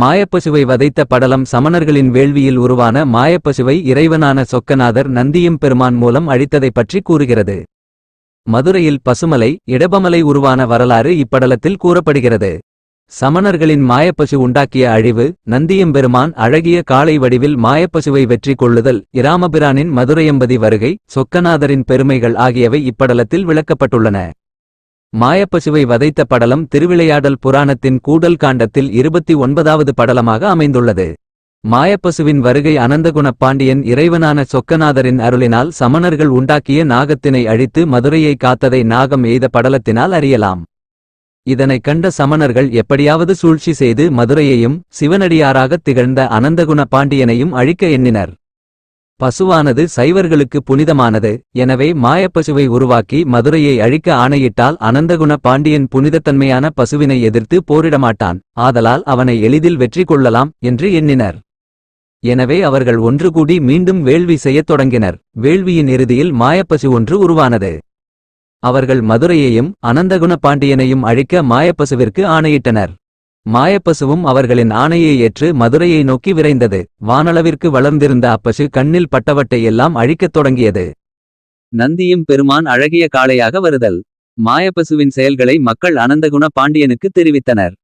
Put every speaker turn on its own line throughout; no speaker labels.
மாயப்பசுவை வதைத்த படலம் சமணர்களின் வேள்வியில் உருவான மாயப்பசுவை இறைவனான சொக்கநாதர் நந்தியம் பெருமான் மூலம் அழித்ததைப் பற்றி கூறுகிறது. மதுரையில் பசுமலை இடபமலை உருவான வரலாறு இப்படலத்தில் கூறப்படுகிறது. சமணர்களின் மாயப்பசு உண்டாக்கிய அழிவு நந்தியம்பெருமான் அழகிய காளை வடிவில் மாயப்பசுவை வெற்றி கொள்ளுதல் இராமபிரானின் மதுரையம்பதி வருகை சொக்கநாதரின் பெருமைகள் ஆகியவை இப்படலத்தில் விளக்கப்பட்டுள்ளன. மாயப்பசுவை வதைத்த படலம் திருவிளையாடல் புராணத்தின் கூடல் காண்டத்தில் இருபத்தி ஒன்பதாவது படலமாக அமைந்துள்ளது. மாயப்பசுவின் வருகை அனந்தகுணப் பாண்டியன் இறைவனான சொக்கநாதரின் அருளினால் சமணர்கள் உண்டாக்கிய நாகத்தினை அழித்து மதுரையை காத்ததை நாகம் எய்த படலத்தினால் அறியலாம். இதனைக் கண்ட சமணர்கள் எப்படியாவது சூழ்ச்சி செய்து மதுரையையும் சிவனடியாராகத் திகழ்ந்த அனந்தகுண பாண்டியனையும் அழிக்க எண்ணினர். பசுவானது சைவர்களுக்கு புனிதமானது. எனவே மாயப்பசுவை உருவாக்கி மதுரையை அழிக்க ஆணையிட்டால் அனந்தகுண பாண்டியன் புனிதத்தன்மையான பசுவினை எதிர்த்து போரிடமாட்டான். ஆதலால் அவனை எளிதில் வெற்றி கொள்ளலாம் என்று எண்ணினர். எனவே அவர்கள் ஒன்று கூடி மீண்டும் வேள்வி செய்யத் தொடங்கினர். வேள்வியின் இறுதியில் மாயப்பசு ஒன்று உருவானது. அவர்கள் மதுரையையும் அனந்தகுண பாண்டியனையும் அழிக்க மாயப்பசுவிற்கு ஆணையிட்டனர். மாயப்பசுவும் அவர்களின் ஆணையை ஏற்று மதுரையை நோக்கி விரைந்தது. வானளவிற்கு வளர்ந்திருந்த அப்பசு கண்ணில் பட்டவட்டை எல்லாம் அழிக்கத் தொடங்கியது. நந்தியும் பெருமான் அழகிய காளையாக வருதல். மாயப்பசுவின் செயல்களை மக்கள் அனந்தகுண பாண்டியனுக்கு தெரிவித்தனர்.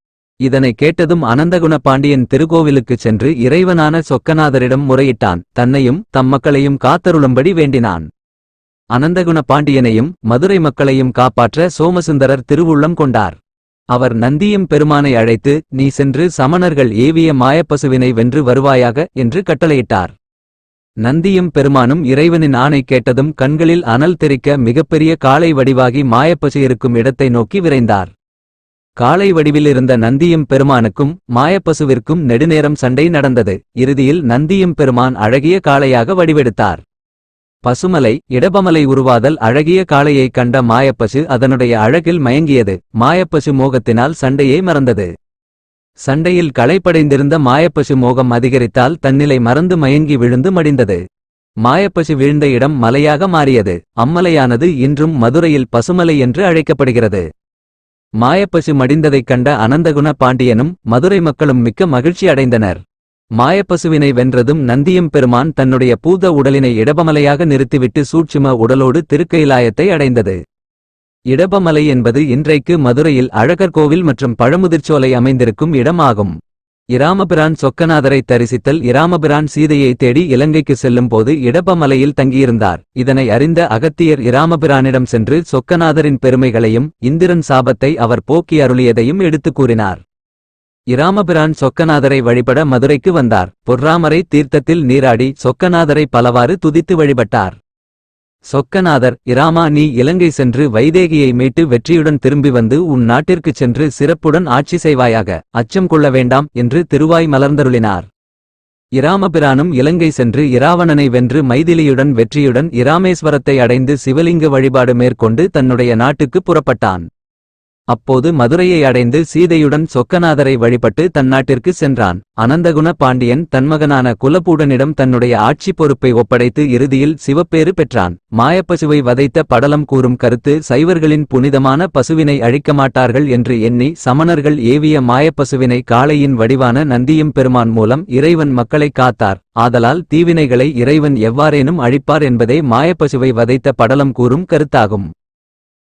இதனை கேட்டதும் அனந்தகுண பாண்டியன் திருக்கோவிலுக்குச் சென்று இறைவனான சொக்கநாதரிடம் முறையிட்டான். தன்னையும் தம் மக்களையும் காத்தருளும்படி வேண்டினான். அனந்தகுண பாண்டியனையும் மதுரை மக்களையும் காப்பாற்ற சோமசுந்தரர் திருவுள்ளம் கொண்டார். அவர் நந்தியம் பெருமானை அழைத்து நீ சென்று சமணர்கள் ஏவிய மாயப்பசுவினை வென்று வருவாயாக என்று கட்டளையிட்டார். நந்தியும் பெருமானும் இறைவனின் ஆணை கேட்டதும் கண்களில் அனல் தெறிக்க மிகப்பெரிய காளை வடிவாகி மாயப்பசு இருக்கும் இடத்தை நோக்கி விரைந்தார். காளை வடிவில் இருந்த நந்தியும் பெருமானுக்கும் மாயப்பசுவிற்கும் நெடுநேரம் சண்டை நடந்தது. இறுதியில் நந்தியும் பெருமான் அழகிய காளையாக வடிவெடுத்தார். பசுமலை இடபமலை உருவாதல் அழகிய காளையைக் கண்ட மாயப்பசு அதனுடைய அழகில் மயங்கியது. மாயப்பசு மோகத்தினால் சண்டையை மறந்தது. சண்டையில் களைப்படைந்திருந்த மாயப்பசு மோகம் அதிகரித்தால் தன்னிலை மறந்து மயங்கி விழுந்து மடிந்தது. மாயப்பசு வீழ்ந்த இடம் மலையாக மாறியது. அம்மலையானது இன்றும் மதுரையில் பசுமலை என்று அழைக்கப்படுகிறது. மாயப்பசு மடிந்ததைக் கண்ட அனந்தகுண பாண்டியனும் மதுரை மக்களும் மிக்க மகிழ்ச்சி அடைந்தனர். மாயப்பசுவினை வென்றதும் நந்தியம் பெருமான் தன்னுடைய பூத உடலினை இடபமலையாக நிறுத்திவிட்டு சூட்சும உடலோடு திருக்கயிலாயத்தை அடைந்தது. இடபமலை என்பது இன்றைக்கு மதுரையில் அழகர் கோவில் மற்றும் பழமுதிர்ச்சோலை அமைந்திருக்கும் இடமாகும். இராமபிரான் சொக்கநாதரை தரிசித்தல் இராமபிரான் சீதையை தேடி இலங்கைக்கு செல்லும் போது இடபமலையில் தங்கியிருந்தார். இதனை அறிந்த அகத்தியர் இராமபிரானிடம் சென்று சொக்கநாதரின் பெருமைகளையும் இந்திரன் சாபத்தை அவர் போக்கி அருளியதையும் எடுத்துக் கூறினார். இராமபிரான் சொக்கநாதரை வழிபட மதுரைக்கு வந்தார். பொற்றாமரை தீர்த்தத்தில் நீராடி சொக்கநாதரை பலவாறு துதித்து வழிபட்டார். சொக்கநாதர் இராமா நீ இலங்கை சென்று வைதேகியை மீட்டு வெற்றியுடன் திரும்பி வந்து உன் நாட்டிற்குச் சென்று சிறப்புடன் ஆட்சி செய்வாயாக. அச்சம் கொள்ள வேண்டாம் என்று திருவாய் மலர்ந்தருளினார். இராமபிரானும் இலங்கை சென்று இராவணனை வென்று மைதிலியுடன் வெற்றியுடன் இராமேஸ்வரத்தை அடைந்து சிவலிங்க வழிபாடு மேற்கொண்டு தன்னுடைய நாட்டுக்குப் புறப்பட்டான். அப்போது மதுரையை அடைந்து சீதையுடன் சொக்கநாதரை வழிபட்டு தன் நாட்டிற்கு சென்றான். அனந்தகுண பாண்டியன் தன்மகனான குலபூடனிடம் தன்னுடைய ஆட்சி பொறுப்பை ஒப்படைத்து இறுதியில் சிவப்பேறு பெற்றான். மாயப்பசுவை வதைத்த படலம் கூறும் கருத்து சைவர்களின் புனிதமான பசுவினை அழிக்க மாட்டார்கள் என்று எண்ணி சமணர்கள் ஏவிய மாயப்பசுவினை காளையின் வடிவான நந்தியம் பெருமான் மூலம் இறைவன் மக்களை காத்தார். ஆதலால் தீவினைகளை இறைவன் எவ்வாறேனும் அழிப்பார் என்பதே மாயப்பசுவை வதைத்த படலம் கூறும் கருத்தாகும்.